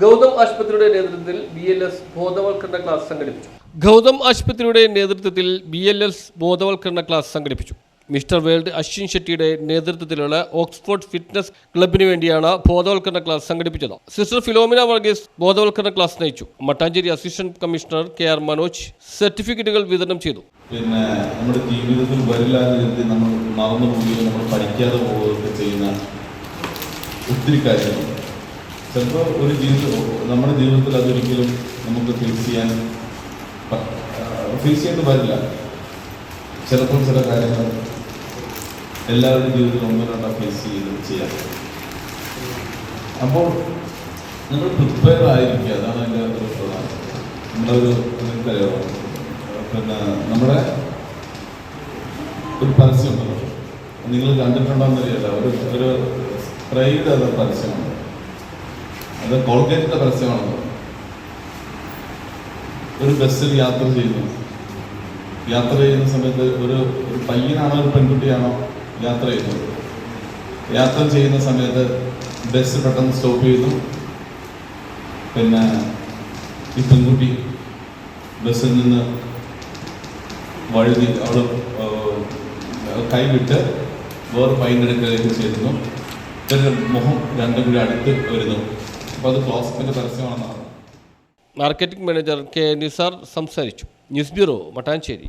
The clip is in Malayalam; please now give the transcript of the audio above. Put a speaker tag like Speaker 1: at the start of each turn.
Speaker 1: Gautham ആശുപത്രിയുടെ നേതൃത്വത്തിൽ ബി എൽ എസ് ബോധവൽക്കരണ ക്ലാസ് സംഘടിപ്പിച്ചു. ഗൗതം ആശുപത്രിയുടെ നേതൃത്വത്തിൽ ബി എൽ എസ് ബോധവൽക്കരണ ക്ലാസ് സംഘടിപ്പിച്ചു. മിസ്റ്റർ വേൾഡ് അശ്വിൻ ഷെട്ടിയുടെ നേതൃത്വത്തിലുള്ള ഓക്സ്ഫോർഡ് ഫിറ്റ്നസ് ക്ലബിന് വേണ്ടിയാണ് ബോധവൽക്കരണ ക്ലാസ് സംഘടിപ്പിച്ചത്. സിസ്റ്റർ ഫിലോമിന വർഗീസ് ബോധവൽക്കരണ ക്ലാസ് നയിച്ചു. Mattancherry assistant commissioner K R Manoj സർട്ടിഫിക്കറ്റുകൾ വിതരണം ചെയ്തു.
Speaker 2: പിന്നെ നമ്മുടെ ജീവിതത്തിൽ വരില്ലാതെ നമ്മൾ മറന്നു പോകുകയും നമ്മൾ പഠിക്കാതെ പോവുകയൊക്കെ ചെയ്യുന്ന ഒത്തിരി കാര്യങ്ങളുണ്ട്. ചിലപ്പോൾ ഒരു ജീവിത നമ്മുടെ ജീവിതത്തിൽ അതൊരിക്കലും നമുക്ക് ഫേസ് ചെയ്യാൻ ഫേസ് ചെയ്യേണ്ടി വരില്ല ചിലപ്പോൾ ചില കാര്യങ്ങൾ എല്ലാവരുടെ ജീവിതത്തിൽ ഒന്നോ രണ്ടോ ഫേസ് ചെയ്ത് ചെയ്യാം. അപ്പോൾ നിങ്ങൾ പ്രിപ്പയർ ആയിരിക്കുക. അതാണ് എന്റെ ഒരു പ്രധാനം. നമ്മളൊരു നിങ്ങൾക്കറിയാമോ പിന്നെ നമ്മുടെ ഒരു പരസ്യമുണ്ടല്ലോ നിങ്ങൾ കണ്ടിട്ടുണ്ടോ എന്നറിയില്ല ഒരു ഒരു പ്രൈഡ് അത് പരസ്യമാണ് അത് കോൾഗേറ്റിന്റെ പരസ്യമാണത് ഒരു ബസ്സിൽ യാത്ര ചെയ്യുന്നു. യാത്ര ചെയ്യുന്ന സമയത്ത് ഒരു ഒരു പയ്യനാണോ ഒരു പെൺകുട്ടിയാണോ യാത്ര ചെയ്യുന്നത് യാത്ര ചെയ്യുന്ന സമയത്ത് ബസ് പെട്ടെന്ന് സ്റ്റോപ്പ് ചെയ്തു പിന്നെ ഈ പെൺകുട്ടി ബസ്സിൽ നിന്ന് വഴുതി അവൾ കൈവിട്ട് വേറെ പൈനെടുക്കുകയൊക്കെ ചെയ്തിരുന്നു പിന്നെ മുഖം രണ്ടും കൂടി അടുത്ത് വരുന്നു. അപ്പോൾ അത് ക്ലോസപ്പിന്റെ പരസ്യമാണെന്നാണ്.
Speaker 1: മാർക്കറ്റിംഗ് മാനേജർ കെ നിസാർ സംസാരിച്ചു. News bureau Mattancherry.